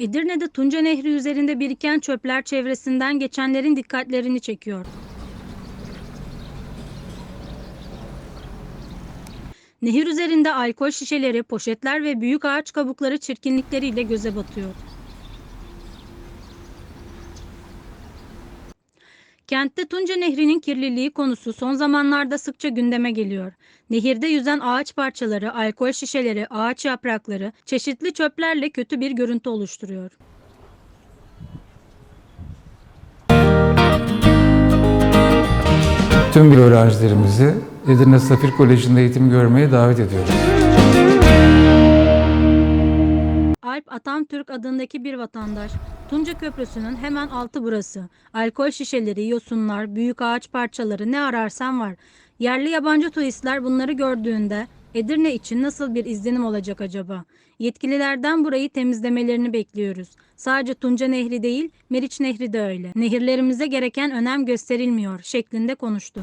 Edirne'de Tunca Nehri üzerinde biriken çöpler çevresinden geçenlerin dikkatlerini çekiyor. Nehir üzerinde alkol şişeleri, poşetler ve büyük ağaç kabukları çirkinlikleriyle göze batıyor. Kentte Tunca Nehri'nin kirliliği konusu son zamanlarda sıkça gündeme geliyor. Nehirde yüzen ağaç parçaları, alkol şişeleri, ağaç yaprakları çeşitli çöplerle kötü bir görüntü oluşturuyor. Tüm öğrencilerimizi Edirne Safir Koleji'nde eğitim görmeye davet ediyoruz. Alp Atamtürk adındaki bir vatandaş. Tunca Köprüsü'nün hemen altı burası. Alkol şişeleri, yosunlar, büyük ağaç parçaları ne ararsan var. Yerli yabancı turistler bunları gördüğünde Edirne için nasıl bir izlenim olacak acaba? Yetkililerden burayı temizlemelerini bekliyoruz. Sadece Tunca Nehri değil, Meriç Nehri de öyle. Nehirlerimize gereken önem gösterilmiyor şeklinde konuştu.